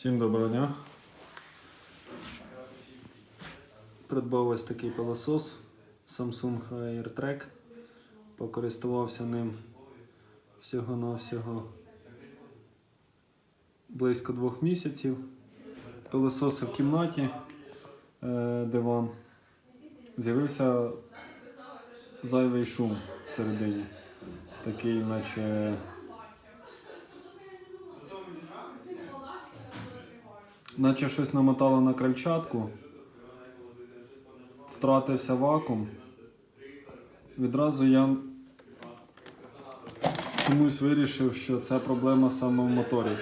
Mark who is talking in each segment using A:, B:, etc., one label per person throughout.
A: Всім доброго дня. Придбав ось такий пилосос Samsung AirTrack. Покористувався ним всього-навсього близько двох місяців. Пилососи в кімнаті е, диван. З'явився зайвий шум всередині. Такий, наче наче щось намотало на крильчатку, втратився вакуум. Відразу я чомусь вирішив, що це проблема саме в моторі.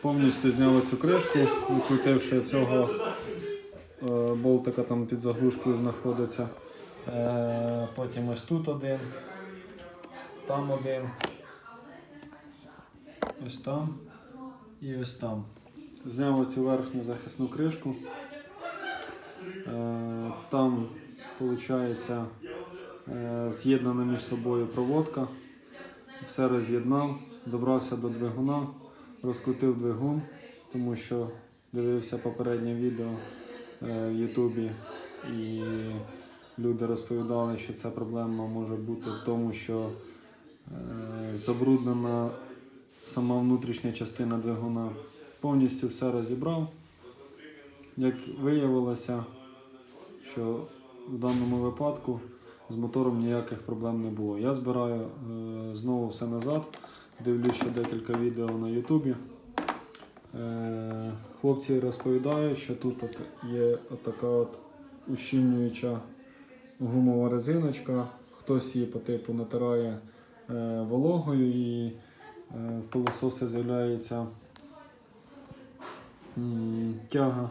A: Повністю зняв цю кришку, відкрутивши цього е, болтика там під заглушкою знаходиться. Е, потім ось тут один, там один, ось там і ось там. Зняв цю верхню захисну кришку. Е, Там виходить з'єднана між собою проводка. Все роз'єднав, добрався до двигуна, розкрутив двигун, тому що дивився попереднє відео е, в Ютубі і люди розповідали, що ця проблема може бути в тому, що е, забруднена сама внутрішня частина двигуна. Повністю все розібрав. Як виявилося, що в даному випадку з мотором ніяких проблем не було. Я збираю е, знову все назад, дивлюсь ще декілька відео на Ютубі. Е, хлопці розповідають, що тут от є така от ущільнююча гумова резиночка. Хтось її по типу натирає е, вологою і е, в пилососі з'являється тяга.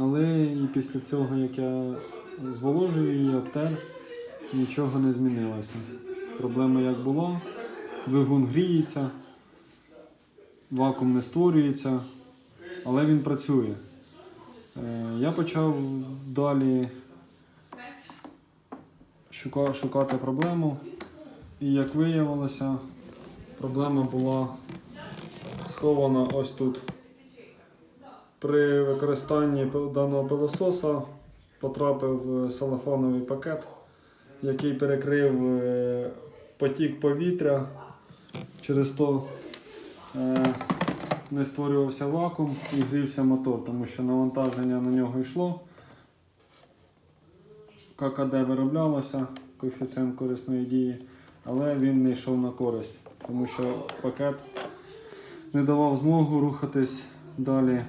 A: Але і після цього, як я зволожив її, обтер, нічого не змінилося. Проблема як була, двигун гріється, вакуум не створюється, але він працює. Е, Я почав далі шукати проблему, і як виявилося, проблема була схована ось тут. При використанні даного пилососа потрапив салофановий пакет, який перекрив е, потік повітря. Через то е, не створювався вакуум і грівся мотор, тому що навантаження на нього йшло. ККД вироблялося, коефіцієнт корисної дії, але він не йшов на користь, тому що пакет не давав змогу рухатись далі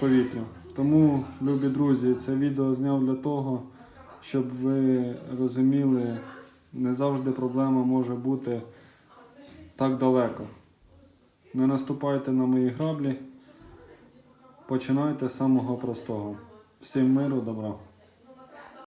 A: повітря. Тому, любі друзі, це відео зняв для того, щоб ви розуміли, не завжди проблема може бути так далеко. Не наступайте на мої граблі, починайте з самого простого. Всім миру, добра.